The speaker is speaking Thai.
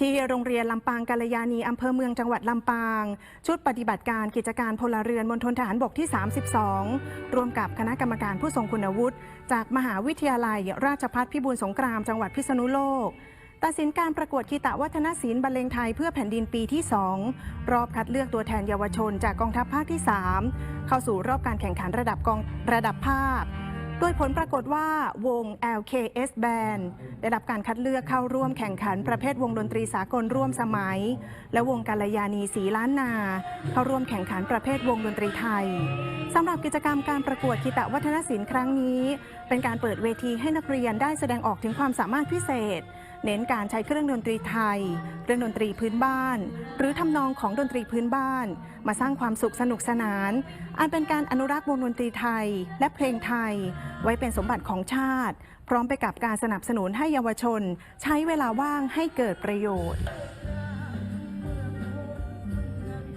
ที่โรงเรียนลำปางกาลยานีอำเภอเมืองจังหวัดลำปาง ชุดปฏิบัติการกิจการพลเรือนมณฑลทหารบกที่ 32 ร่วมกับคณะกรรมการผู้ทรงคุณวุฒิ จากมหาวิทยาลัย ราชภัฏพิบูลสงครามจังหวัดพิษณุโลก ตัดสินการประกวดคีตะวัฒนศิลป์บรรเลงไทยเพื่อแผ่นดินปีที่ 2 รอบคัดเลือกตัวแทนเยาวชนจากกองทัพภาคที่ 3 เข้าสู่รอบการแข่งขันระดับกองระดับภาค โดยผลปรากฏว่าวง LKS Band ได้รับการคัดเลือกเข้าร่วมแข่งขันประเภทวงดนตรีสากลร่วมสมัย และวงกาลยานีสีล้านนา เข้าร่วมแข่งขันประเภทวงดนตรีไทยสำหรับกิจกรรมการประกวดคีตะวัฒนศิลป์ครั้งนี้ เป็นการเปิดเวทีให้นักเรียนได้แสดงออกถึงความสามารถพิเศษ เน้นการใช้เครื่องดนตรีไทยเครื่องดนตรีพื้นบ้าน หรือทำนองของดนตรีพื้นบ้าน มาสร้างความสุขสนุกสนาน อันเป็นการอนุรักษ์วงดนตรีไทย และเพลงไทย ไว้เป็นสมบัติของชาติ พร้อมไปกับการสนับสนุนให้เยาวชน ใช้เวลาว่างให้เกิดประโยชน์